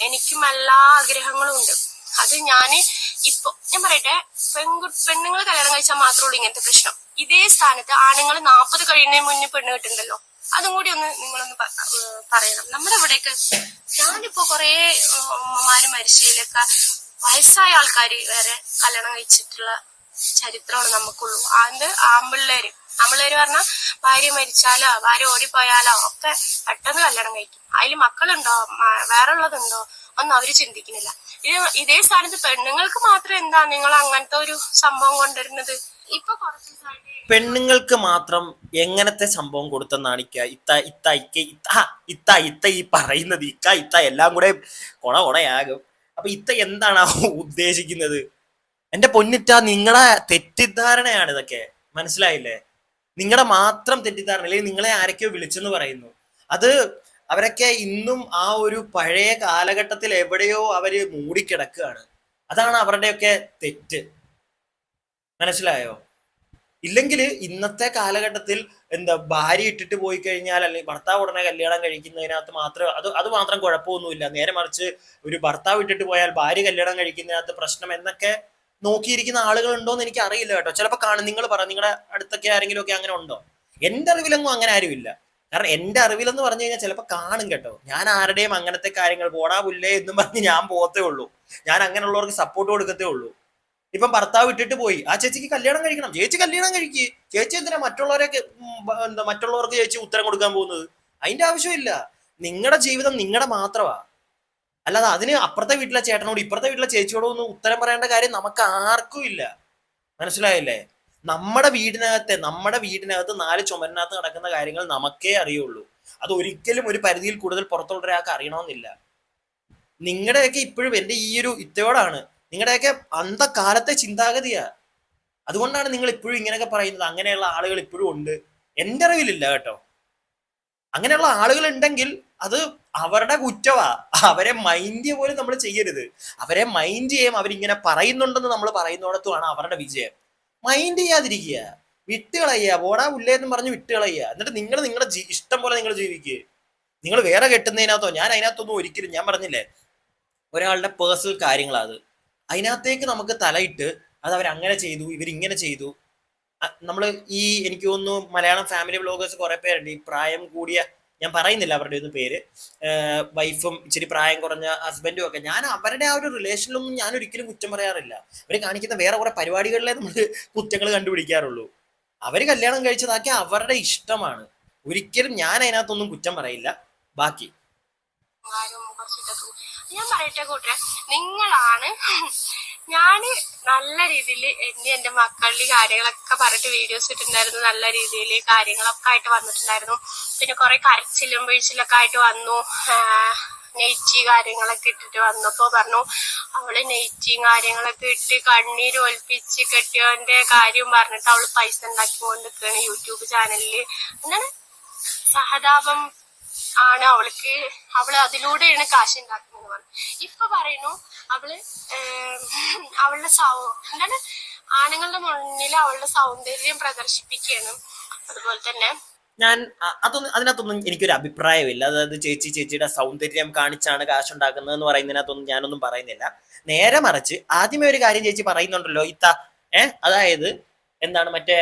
എനിക്കും എല്ലാ ആഗ്രഹങ്ങളും ഉണ്ട്. അത് ഞാൻ ഇപ്പൊ ഞാൻ പറയട്ടെ പെൺകു പെണ്ണുങ്ങൾ കല്യാണം കഴിച്ചാൽ മാത്രമേ ഉള്ളൂ ഇങ്ങനത്തെ പ്രശ്നം. ഇതേ സ്ഥാനത്ത് ആണുങ്ങൾ നാൽപ്പത് കഴിയുന്നതിന് മുന്നേ പെണ്ണ് കിട്ടുന്നുണ്ടല്ലോ അതും കൂടി ഒന്ന് നിങ്ങളൊന്ന് പറയണം. നമ്മുടെ ഇവിടെയൊക്കെ ഞാനിപ്പോ കൊറേ അമ്മമാര് മരിച്ചതിലൊക്കെ വയസ്സായ ആൾക്കാർ വരെ കല്യാണം കഴിച്ചിട്ടുള്ള ചരിത്രമാണ് നമുക്കുള്ളൂ. അത് ആമ്പിള്ളേര്. ആമ്പിള്ളേര് പറഞ്ഞാൽ ഭാര്യ മരിച്ചാലോ ഭാര്യ ഓടിപ്പോയാലോ ഒക്കെ പെട്ടെന്ന് കല്യാണം കഴിക്കും. അതിൽ മക്കളുണ്ടോ? വേറെ ഉള്ളതുണ്ടോ ഒന്നും അവർ ചിന്തിക്കുന്നില്ല. ഇത് സ്ഥാനത്ത് പെണ്ണുങ്ങൾക്ക് മാത്രം എന്താ നിങ്ങൾ അങ്ങനത്തെ ഒരു സംഭവം കൊണ്ടുവരുന്നത്? ഇപ്പൊ പെണ്ണുങ്ങൾക്ക് മാത്രം എങ്ങനത്തെ സംഭവം കൊടുത്തെന്നാണ് ഇക്ക ഇത്ത ഇത്ത ഇക്ക ഇത്ത ഇത്ത ഇത്ത ഈ പറയുന്നത്. ഇക്ക ഇത്ത എല്ലാം കൂടെ കൊണ കൊണയാകും. അപ്പൊ ഇത്ത എന്താണ് ഉദ്ദേശിക്കുന്നത്? എന്റെ പൊന്നിറ്റ നിങ്ങളെ തെറ്റിദ്ധാരണയാണ് ഇതൊക്കെ. മനസ്സിലായില്ലേ? നിങ്ങളുടെ മാത്രം തെറ്റിദ്ധാരണ അല്ലെങ്കിൽ നിങ്ങളെ ആരൊക്കെയോ വിളിച്ചെന്ന് പറയുന്നു. അത് അവരൊക്കെ ഇന്നും ആ ഒരു പഴയ കാലഘട്ടത്തിൽ എവിടെയോ അവർ മൂടിക്കിടക്കുകയാണ്. അതാണ് അവരുടെയൊക്കെ തെറ്റ്. മനസ്സിലായോ? ഇല്ലെങ്കിൽ ഇന്നത്തെ കാലഘട്ടത്തിൽ എന്താ ഭാര്യ ഇട്ടിട്ട് പോയി കഴിഞ്ഞാൽ അല്ലെങ്കിൽ ഭർത്താവ് ഉടനെ കല്യാണം കഴിക്കുന്നതിനകത്ത് മാത്രം അത് അത് മാത്രം കുഴപ്പമൊന്നുമില്ല. നേരെ മറിച്ച് ഒരു ഭർത്താവ് ഇട്ടിട്ട് പോയാൽ ഭാര്യ കല്യാണം കഴിക്കുന്നതിനകത്ത് പ്രശ്നം എന്നൊക്കെ നോക്കിയിരിക്കുന്ന ആളുകൾ ഉണ്ടോ എന്ന് എനിക്ക് അറിയില്ല കേട്ടോ. ചിലപ്പോൾ കാണും. നിങ്ങൾ പറ നിങ്ങളുടെ അടുത്തൊക്കെ ആരെങ്കിലും ഒക്കെ അങ്ങനെ ഉണ്ടോ? എന്റെ അറിവിലൊന്നും അങ്ങനെ ഇല്ല. കാരണം എന്റെ അറിവിലെന്ന് പറഞ്ഞു കഴിഞ്ഞാൽ ചിലപ്പോൾ കാണും കേട്ടോ. ഞാൻ ആരുടെയും അങ്ങനത്തെ കാര്യങ്ങൾ പോടാ പുല്ലേ എന്നും പറഞ്ഞ് ഞാൻ പോകത്തേ ഉള്ളൂ. ഞാൻ അങ്ങനെയുള്ളവർക്ക് സപ്പോർട്ട് കൊടുക്കത്തേ ഉള്ളൂ. ഇപ്പം ഭർത്താവ് ഇട്ടിട്ട് പോയി. ആ ചേച്ചിക്ക് കല്യാണം കഴിക്കണം. ചേച്ചി കല്യാണം കഴിക്ക്. ചേച്ചി എന്തിനാ മറ്റുള്ളവരൊക്കെ എന്താ മറ്റുള്ളവർക്ക് ചേച്ചി ഉത്തരം കൊടുക്കാൻ പോകുന്നത്? അതിന്റെ ആവശ്യമില്ല. നിങ്ങളുടെ ജീവിതം നിങ്ങളുടെ മാത്രമാ. അല്ലാതെ അതിന് അപ്പുറത്തെ വീട്ടിലെ ചേട്ടനോട് ഇപ്പുറത്തെ വീട്ടിലെ ചേച്ചിയോടോ ഒന്നും ഉത്തരം പറയേണ്ട കാര്യം നമുക്ക് ആർക്കും ഇല്ല. മനസ്സിലായില്ലേ? നമ്മുടെ വീടിനകത്തെ നമ്മുടെ വീടിനകത്ത് നാല് ചുമരിനകത്ത് നടക്കുന്ന കാര്യങ്ങൾ നമുക്കേ അറിയുള്ളൂ. അത് ഒരിക്കലും ഒരു പരിധിയിൽ കൂടുതൽ പുറത്തുള്ള ഒരാൾക്ക് അറിയണമെന്നില്ല. നിങ്ങളുടെയൊക്കെ ഇപ്പോഴും എന്റെ ഈ ഒരു ഇത്തയോടാണ് നിങ്ങളുടെയൊക്കെ അന്തകാലത്തെ ചിന്താഗതിയാ. അതുകൊണ്ടാണ് നിങ്ങൾ ഇപ്പോഴും ഇങ്ങനെയൊക്കെ പറയുന്നത്. അങ്ങനെയുള്ള ആളുകൾ ഇപ്പോഴും ഉണ്ട്. എന്റെ അറിവിലില്ല കേട്ടോ. അങ്ങനെയുള്ള ആളുകൾ ഉണ്ടെങ്കിൽ അത് അവരുടെ കുറ്റവാ. അവരെ മൈൻഡ് പോലും നമ്മൾ ചെയ്യരുത്. അവരെ മൈൻഡ് ചെയ്യാം അവരിങ്ങനെ പറയുന്നുണ്ടെന്ന് നമ്മൾ പറയുന്നിടത്തുമാണ് അവരുടെ വിജയം. മൈൻഡ് ചെയ്യാതിരിക്കുക. വിട്ടുകളയ്യ പോടാ ഉല്ലേ എന്ന് പറഞ്ഞ് വിട്ടുകളയ്യ എന്നിട്ട് നിങ്ങൾ നിങ്ങളുടെ ഇഷ്ടം പോലെ നിങ്ങൾ ജീവിക്കുക നിങ്ങൾ വേറെ കെട്ടുന്നതിനകത്തോ ഞാൻ അതിനകത്തൊന്നും ഒരിക്കലും ഞാൻ പറഞ്ഞില്ലേ ഒരാളുടെ പേഴ്സണൽ കാര്യങ്ങളാണ് അത്. അതിനകത്തേക്ക് നമുക്ക് തലയിട്ട് അത് അവരങ്ങനെ ചെയ്തു ഇവരിങ്ങനെ ചെയ്തു. നമ്മൾ ഈ എനിക്ക് തോന്നുന്നു മലയാളം ഫാമിലി ബ്ലോഗേഴ്സ് കുറെ പേരുണ്ട്. ഈ പ്രായം കൂടിയ ഞാൻ പറയുന്നില്ല അവരുടെ ഒന്നും പേര്. വൈഫും ഇച്ചിരി പ്രായം കുറഞ്ഞ ഹസ്ബൻഡും ഒക്കെ. ഞാൻ അവരുടെ ആ ഒരു റിലേഷനിലൊന്നും ഞാൻ ഒരിക്കലും കുറ്റം പറയാറില്ല. അവർ കാണിക്കുന്ന വേറെ കുറെ പരിപാടികളിലെ നമ്മൾ കുറ്റങ്ങൾ കണ്ടുപിടിക്കാറുള്ളൂ. അവർ കല്യാണം കഴിച്ചതാക്കി അവരുടെ ഇഷ്ടമാണ്. ഒരിക്കലും ഞാൻ അതിനകത്തൊന്നും കുറ്റം പറയില്ല. ബാക്കി. ഞാൻ പറയട്ടെ കൂട്ടരെ നിങ്ങളാണ് ഞാൻ നല്ല രീതിയിൽ എന്നെ എന്റെ മക്കളുടെ കാര്യങ്ങളൊക്കെ പറഞ്ഞിട്ട് വീഡിയോസ് ഇട്ടിട്ടുണ്ടായിരുന്നു. നല്ല രീതിയിൽ കാര്യങ്ങളൊക്കെ ആയിട്ട് വന്നിട്ടുണ്ടായിരുന്നു. പിന്നെ കുറെ കരച്ചിലും വീഴ്ചയിലൊക്കെ ആയിട്ട് വന്നു. നെയ്റ്റി കാര്യങ്ങളൊക്കെ ഇട്ടിട്ട് വന്നപ്പോ പറഞ്ഞു അവൾ നെയ്റ്റിയും കാര്യങ്ങളൊക്കെ ഇട്ട് കണ്ണീര് ഒൽപ്പിച്ച് കെട്ടിയവന്റെ കാര്യം പറഞ്ഞിട്ട് അവൾ പൈസ ഉണ്ടാക്കിക്കൊണ്ട് നിൽക്കുകയാണ് യൂട്യൂബ് ചാനലിൽ അങ്ങനെ സഹതാപം ആണ് അവൾക്ക്. അവൾ അതിലൂടെയാണ് കാശ് ഉണ്ടാക്കുന്നത്. പറഞ്ഞു ഇപ്പൊ പറയുന്നു അവൾ അവളുടെ സൗ എന്താണ്? ആണുങ്ങളുടെ മുന്നിൽ അവളുടെ സൗന്ദര്യം പ്രദർശിപ്പിക്കുകയാണ്. അതുപോലെ തന്നെ ഞാൻ അതൊന്നും അതിനകത്തൊന്നും എനിക്കൊരു അഭിപ്രായമില്ല. അതായത് ചേച്ചി ചേച്ചിയുടെ സൗന്ദര്യം കാണിച്ചാണ് കാശ് കാശുണ്ടാക്കുന്നത് എന്ന് പറയുന്നതിനകത്തൊന്നും ഞാനൊന്നും പറയുന്നില്ല. നേരെ മറിച്ച് ആദ്യമേ ഒരു കാര്യം ചേച്ചി പറയുന്നുണ്ടല്ലോ ഇത്ത ഏ അതായത് എന്താണ് മറ്റേ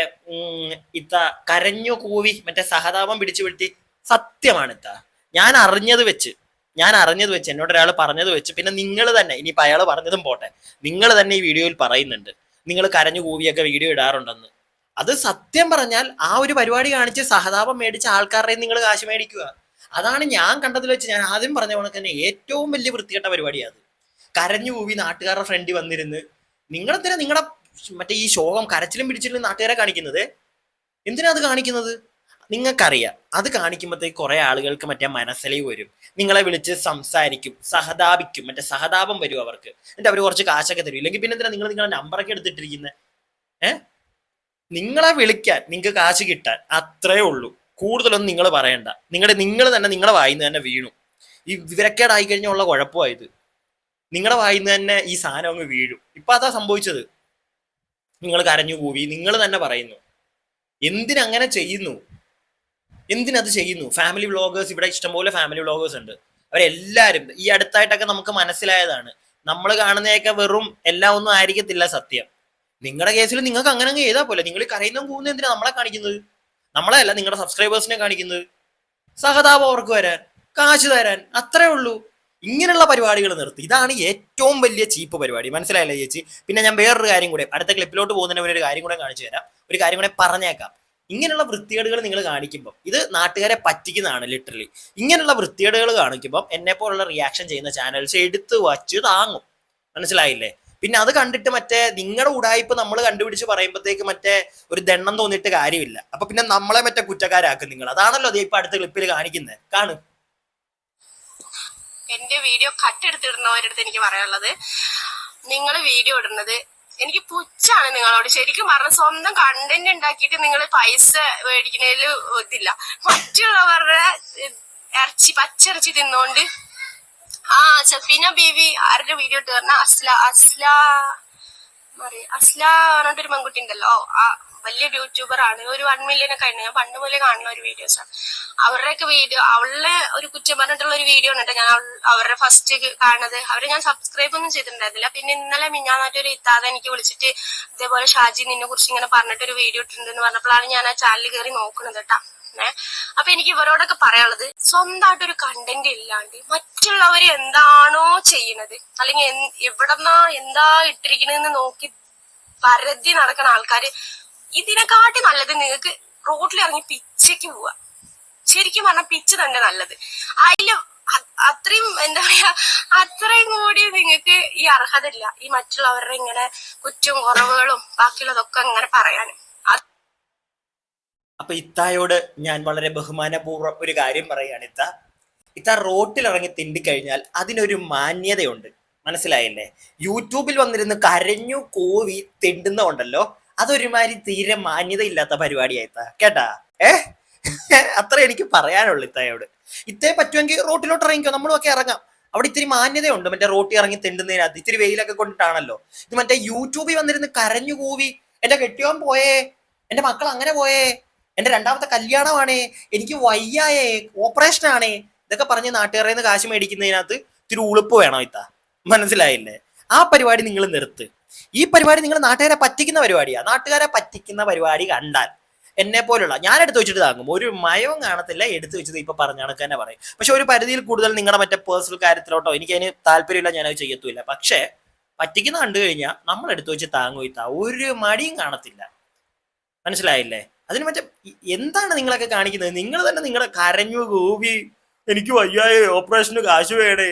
ഇത്ത കരഞ്ഞു കൂവി മറ്റേ സഹതാപം പിടിച്ചു വീഴ്ത്തി സത്യമാണ് ഇത്ത. ഞാൻ അറിഞ്ഞത് വെച്ച് ഞാൻ അറിഞ്ഞത് വെച്ച് എന്നോട് ഒരാൾ പറഞ്ഞത് വെച്ച് പിന്നെ നിങ്ങൾ തന്നെ ഇനിയിപ്പോൾ അയാൾ പറഞ്ഞതും പോട്ടെ നിങ്ങൾ തന്നെ ഈ വീഡിയോയിൽ പറയുന്നുണ്ട് നിങ്ങൾ കരഞ്ഞു കൂവിയൊക്കെ വീഡിയോ ഇടാറുണ്ടെന്ന്. അത് സത്യം പറഞ്ഞാൽ ആ ഒരു പരിപാടി കാണിച്ച് സഹതാപം മേടിച്ച ആൾക്കാരുടെ നിങ്ങൾ കാശ് മേടിക്കുക. അതാണ് ഞാൻ കണ്ടതിൽ വെച്ച് ഞാൻ ആദ്യം പറഞ്ഞ കണക്ക് തന്നെ ഏറ്റവും വലിയ വൃത്തികെട്ട പരിപാടിയാണ് അത്. കരഞ്ഞു കൂവി നാട്ടുകാരുടെ ഫ്രണ്ടിൽ വന്നിരുന്ന് നിങ്ങളെന്തിനാ നിങ്ങളുടെ മറ്റേ ഈ ശോകം കരച്ചിലും പിടിച്ചിലും നാട്ടുകാരെ കാണിക്കുന്നത്? എന്തിനാ അത് കാണിക്കുന്നത്? നിങ്ങൾക്കറിയാം. അത് കാണിക്കുമ്പോഴത്തേക്ക് കുറെ ആളുകൾക്ക് മറ്റേ മനസ്സിലേ വരും. നിങ്ങളെ വിളിച്ച് സംസാരിക്കും സഹതാപിക്കും മറ്റേ സഹതാപം വരും അവർക്ക്. എന്നിട്ട് അവർ കുറച്ച് കാശൊക്കെ തരും. ഇല്ലെങ്കിൽ പിന്നെ എന്തിനാ നിങ്ങൾ നിങ്ങളുടെ നമ്പറൊക്കെ എടുത്തിട്ടിരിക്കുന്നത് ഏഹ് നിങ്ങളെ വിളിക്കാൻ നിങ്ങൾക്ക് കാശ് കിട്ടാൻ അത്രേ ഉള്ളൂ. കൂടുതലൊന്നും നിങ്ങൾ പറയണ്ട. നിങ്ങളുടെ നിങ്ങൾ തന്നെ നിങ്ങളെ വായിന്ന് തന്നെ വീണു. ഈ വിവരക്കേടായി കഴിഞ്ഞാൽ ഉള്ള കുഴപ്പമായത് നിങ്ങളുടെ വായിന്ന് തന്നെ ഈ സാധനം അങ്ങ് വീഴും. ഇപ്പൊ അതാ സംഭവിച്ചത്. നിങ്ങൾ കരഞ്ഞു പോവി നിങ്ങൾ തന്നെ പറയുന്നു. എന്തിനങ്ങനെ ചെയ്യുന്നു? എന്തിനത് ചെയ്യുന്നു? ഫാമിലി വ്ളോഗേഴ്സ് ഇവിടെ ഇഷ്ടംപോലെ ഫാമിലി വ്ളോഗേഴ്സ് ഉണ്ട്. അവരെല്ലാവരും ഈ അടുത്തായിട്ടൊക്കെ നമുക്ക് മനസ്സിലായതാണ്. നമ്മൾ കാണുന്നതൊക്കെ വെറും എല്ലാം ഒന്നും ആയിരിക്കത്തില്ല സത്യം. നിങ്ങളുടെ കേസിൽ നിങ്ങൾക്ക് അങ്ങനെ അങ്ങ് ചെയ്താൽ പോലെ നിങ്ങൾ കരയുന്നതും പോകുന്ന എന്തിനാ നമ്മളെ കാണിക്കുന്നത്? നമ്മളെ അല്ല നിങ്ങളുടെ സബ്സ്ക്രൈബേഴ്സിനെ കാണിക്കുന്നത്. സഹതാപം അവർക്ക് വരാൻ കാശ് തരാൻ അത്രേ ഉള്ളൂ. ഇങ്ങനെയുള്ള പരിപാടികൾ നിർത്തി. ഇതാണ് ഏറ്റവും വലിയ ചീപ്പ് പരിപാടി. മനസ്സിലായില്ലേ ചേച്ചി? പിന്നെ ഞാൻ വേറൊരു കാര്യം കൂടെ അടുത്ത ക്ലിപ്പിലോട്ട് പോകുന്നതിന് മുന്നേ ഒരു കാര്യം കൂടെ കാണിച്ചു തരാം. ഒരു കാര്യം കൂടെ പറഞ്ഞേക്കാം. ഇങ്ങനെയുള്ള വൃത്തികേടുകൾ നിങ്ങൾ കാണിക്കുമ്പോൾ ഇത് നാട്ടുകാരെ പറ്റിക്കുന്നതാണ് ലിറ്ററലി ഇങ്ങനെയുള്ള വൃത്തികേടുകൾ കാണിക്കുമ്പോൾ എന്നെ പോലുള്ള റിയാക്ഷൻ ചെയ്യുന്ന ചാനൽസ് എടുത്ത് വച്ച് താങ്ങും. മനസ്സിലായില്ലേ? പിന്നെ അത് കണ്ടിട്ട് മറ്റേ നിങ്ങളുടെ ഉടായ്പ നമ്മൾ കണ്ടുപിടിച്ച് പറയുമ്പോഴത്തേക്ക് മറ്റേ ഒരു ദണ്ണം തോന്നിയിട്ട് കാര്യമില്ല. അപ്പൊ പിന്നെ നമ്മളെ മറ്റേ കുറ്റക്കാരാക്കും നിങ്ങൾ അതാണല്ലോ അതേ ഇപ്പൊ അടുത്ത ക്ലിപ്പിൽ കാണിക്കുന്നത് കാണു. എന്റെ വീഡിയോ കട്ടെടുത്തിടുന്നവരുടെ അടുത്ത് എനിക്ക് പറയാനുള്ളത് നിങ്ങൾ വീഡിയോ ഇടുന്നത് എനിക്ക് പുച്ഛാണ് നിങ്ങളോട്. ശരിക്കും പറഞ്ഞ സ്വന്തം കണ്ടന്റ് ഉണ്ടാക്കിയിട്ട് നിങ്ങൾ പൈസ മേടിക്കുന്നതിൽ ഇതില്ല. മറ്റുള്ളവരുടെ ഇറച്ചി പച്ചിറച്ചി തിന്നോണ്ട്. ആ സഫീന ബീവി ആരുടെ വീഡിയോ ഇട്ട് പറഞ്ഞ അസ്ല അസ്ല അസ്ല പറഞ്ഞിട്ടൊരു പെൺകുട്ടി ഉണ്ടല്ലോ. ആ വലിയ യൂട്യൂബർ ആണ്. ഒരു വൺ മില്യൺ ഒക്കെ ഉണ്ട് ഞാൻ പണ്ട് പോലെ കാണുന്ന ഒരു വീഡിയോസ് ആണ് അവരുടെയൊക്കെ വീഡിയോ അവളുടെ ഒരു കുറ്റം പറഞ്ഞിട്ടുള്ള ഒരു വീഡിയോ ഉണ്ട് ഞാൻ അവരുടെ ഫസ്റ്റ് കാണുന്നത്. അവരെ ഞാൻ സബ്സ്ക്രൈബ് ഒന്നും ചെയ്തിട്ടുണ്ടായിരുന്നില്ല. പിന്നെ ഇന്നലെ മിഞ്ഞാന്നായിട്ട് ഒരു ഇത്താതെ എനിക്ക് വിളിച്ചിട്ട് ഇതേപോലെ ഷാജി നിന്നെ കുറിച്ച് ഇങ്ങനെ പറഞ്ഞിട്ട് ഒരു വീഡിയോ ഇട്ടിട്ടുണ്ടെന്ന് പറഞ്ഞപ്പോഴാണ് ഞാൻ ആ ചാനൽ കയറി നോക്കുന്നത് കേട്ടാ. അപ്പൊ എനിക്ക് ഇവരോടൊക്കെ പറയാനുള്ളത് സ്വന്തമായിട്ടൊരു കണ്ടന്റ് ഇല്ലാണ്ട് മറ്റുള്ളവർ എന്താണോ ചെയ്യണത് അല്ലെങ്കിൽ എവിടെന്നാ എന്താ ഇട്ടിരിക്കണെന്ന് നോക്കി പരതി നടക്കുന്ന ആൾക്കാര് ഇതിനെക്കാട്ടി നല്ലത് നിങ്ങൾക്ക് റോഡിൽ ഇറങ്ങി പിച്ചയ്ക്ക് പോവാ. ശരിക്കും പറഞ്ഞാൽ പിച്ച് തന്നെ നല്ലത്. അതിൽ അത്രയും എന്താ പറയാ അത്രയും കൂടി നിങ്ങൾക്ക് ഈ അർഹത ഇല്ല ഈ മറ്റുള്ളവരുടെ ഇങ്ങനെ കുറ്റവും കുറവുകളും ബാക്കിയുള്ളതൊക്കെ ഇങ്ങനെ പറയാൻ അത് അപ്പൊ ഇത്തായോട് ഞാൻ വളരെ ബഹുമാനപൂർവം ഒരു കാര്യം പറയാണ് ഇത്ത. ഇത്ത റോട്ടിൽ ഇറങ്ങി തിണ്ടി കഴിഞ്ഞാൽ അതിനൊരു മാന്യതയുണ്ട്. മനസ്സിലായില്ലേ? യൂട്യൂബിൽ വന്നിരുന്ന് കരഞ്ഞു കോവി തിണ്ടുന്നുണ്ടല്ലോ അതൊരുമാതിരി തീരെ മാന്യതയില്ലാത്ത പരിപാടിയായിത്ത. കേട്ടാ? ഏ? അത്ര എനിക്ക് പറയാനുള്ളൂ ഇത്തയോട്. ഇത്തേ പറ്റുമെങ്കിൽ റോട്ടിലോട്ട് ഇറങ്ങിക്കോ നമ്മളൊക്കെ ഇറങ്ങാം. അവിടെ ഇത്തിരി മാന്യതയുണ്ട്. മറ്റേ റോട്ടി ഇറങ്ങി തിണ്ടുന്നതിനകത്ത് ഇത്തിരി വെയിലൊക്കെ കൊണ്ടിട്ടാണല്ലോ. ഇത് മറ്റേ യൂട്യൂബിൽ വന്നിരുന്ന് കരഞ്ഞു കൂവി എന്റെ കെട്ടിയോൻ പോയേ എന്റെ മക്കൾ അങ്ങനെ പോയേ എന്റെ രണ്ടാമത്തെ കല്യാണമാണേ എനിക്ക് വയ്യായേ ഓപ്പറേഷൻ ആണേ ഇതൊക്കെ പറഞ്ഞ് നാട്ടുകാരെ നിന്ന് കാശ് മേടിക്കുന്നതിനകത്ത് ഇത്തിരി ഉളുപ്പ് വേണം ഇത്ത. മനസ്സിലായില്ലേ? ആ പരിപാടി നിങ്ങൾ നിർത്ത്. ഈ പരിപാടി നിങ്ങൾ നാട്ടുകാരെ പറ്റിക്കുന്ന പരിപാടിയാണ് നാട്ടുകാരെ പറ്റിക്കുന്ന പരിപാടി കണ്ടാൽ എന്നെ പോലുള്ള ഞാൻ എടുത്തു വെച്ചിട്ട് താങ്ങും ഒരു മയവും കാണത്തില്ല എടുത്തു വെച്ചത് ഇപ്പൊ പറഞ്ഞ കണക്ക് തന്നെ പറയും. പക്ഷെ ഒരു പരിധിയിൽ കൂടുതൽ നിങ്ങളുടെ മറ്റേ പേഴ്സണൽ കാര്യത്തിലോട്ടോ എനിക്ക് അതിന് താല്പര്യമില്ല ഞാനത് ചെയ്യത്തുമില്ല. പക്ഷേ പറ്റിക്കുന്ന കണ്ടു കഴിഞ്ഞാൽ നമ്മൾ എടുത്തു വെച്ച് താങ്ങും ഇത്ത ഒരു മടിയും കാണത്തില്ല. മനസ്സിലായില്ലേ? അതിന് മറ്റേ എന്താണ് നിങ്ങളൊക്കെ കാണിക്കുന്നത്? നിങ്ങൾ തന്നെ നിങ്ങളെ കരഞ്ഞു കൂവി എനിക്ക് വയ്യായ ഓപ്പറേഷന് കാശ് വേണേ.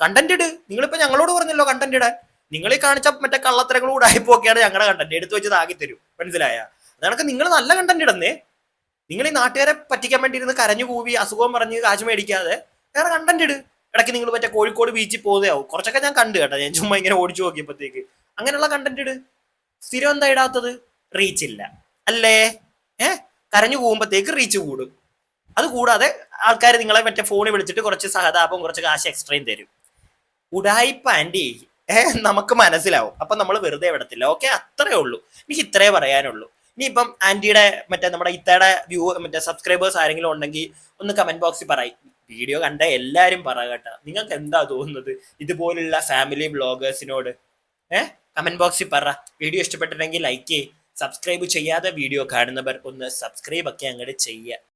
കണ്ടന്റ് ഇട്. നിങ്ങളിപ്പോ ഞങ്ങളോട് പറഞ്ഞല്ലോ കണ്ടന്റ് ഇടാൻ. നിങ്ങൾ ഈ കാണിച്ച മറ്റേ കള്ളത്തരങ്ങളും ഉടായ്പൊക്കെയാണ് ഞങ്ങളുടെ കണ്ടന്റ് എടുത്തു വെച്ചത് ആകി തരും. മനസ്സിലായ? അതൊക്കെ നിങ്ങൾ നല്ല കണ്ടന്റ് ഇടന്നേ. നിങ്ങൾ ഈ നാട്ടുകാരെ പറ്റിക്കാൻ വേണ്ടി ഇരുന്ന് കരഞ്ഞു കൂവി അസുഖം പറഞ്ഞ് കാശ് മേടിക്കാതെ വേറെ കണ്ടന്റ് ഇട്. ഇടയ്ക്ക് നിങ്ങൾ മറ്റേ കോഴിക്കോട് ബീച്ചിൽ പോകുന്നതാവും കുറച്ചൊക്കെ ഞാൻ കണ്ടു കേട്ടോ. ഞാൻ ചുമ്മാ ഇങ്ങനെ ഓടിച്ചു നോക്കിയപ്പോഴത്തേക്ക് അങ്ങനെയുള്ള കണ്ടന്റ് ഇട്. സ്ഥിരം എന്താ ഇടാത്തത്? റീച്ച് ഇല്ല. അല്ലേ? ഏ? കരഞ്ഞു പോകുമ്പോഴത്തേക്ക് റീച്ച് കൂടും. അത് കൂടാതെ ആൾക്കാർ നിങ്ങളെ മറ്റേ ഫോണിൽ വിളിച്ചിട്ട് കുറച്ച് സഹതാപം കുറച്ച് കാശ് എക്സ്ട്രയും തരും. ഉടായിപ്പ് ആന്റി. ഏ നമുക്ക് മനസ്സിലാവും. അപ്പൊ നമ്മൾ വെറുതെ വിടത്തില്ല. ഓക്കെ? അത്രേ ഉള്ളൂ. എനിക്ക് ഇത്രേ പറയാനുള്ളൂ. ഇനി ഇപ്പം ആന്റിയുടെ മറ്റേ നമ്മുടെ ഇത്തയുടെ വ്യൂ മറ്റേ സബ്സ്ക്രൈബേഴ്സ് ആരെങ്കിലും ഉണ്ടെങ്കിൽ ഒന്ന് കമന്റ് ബോക്സിൽ പറയും. വീഡിയോ കണ്ട എല്ലാരും പറ കേട്ടോ. നിങ്ങൾക്ക് എന്താ തോന്നുന്നത്? ഇതുപോലുള്ള ഫാമിലി ബ്ലോഗേഴ്സിനോട് ഏഹ് കമന്റ് ബോക്സിൽ പറ. വീഡിയോ ഇഷ്ടപ്പെട്ടിട്ടുണ്ടെങ്കിൽ ലൈക്ക് ചെയ്യ്. സബ്സ്ക്രൈബ് ചെയ്യാതെ വീഡിയോ കാണുന്നവർ ഒന്ന് സബ്സ്ക്രൈബ് ഒക്കെ അങ്ങോട്ട് ചെയ്യുക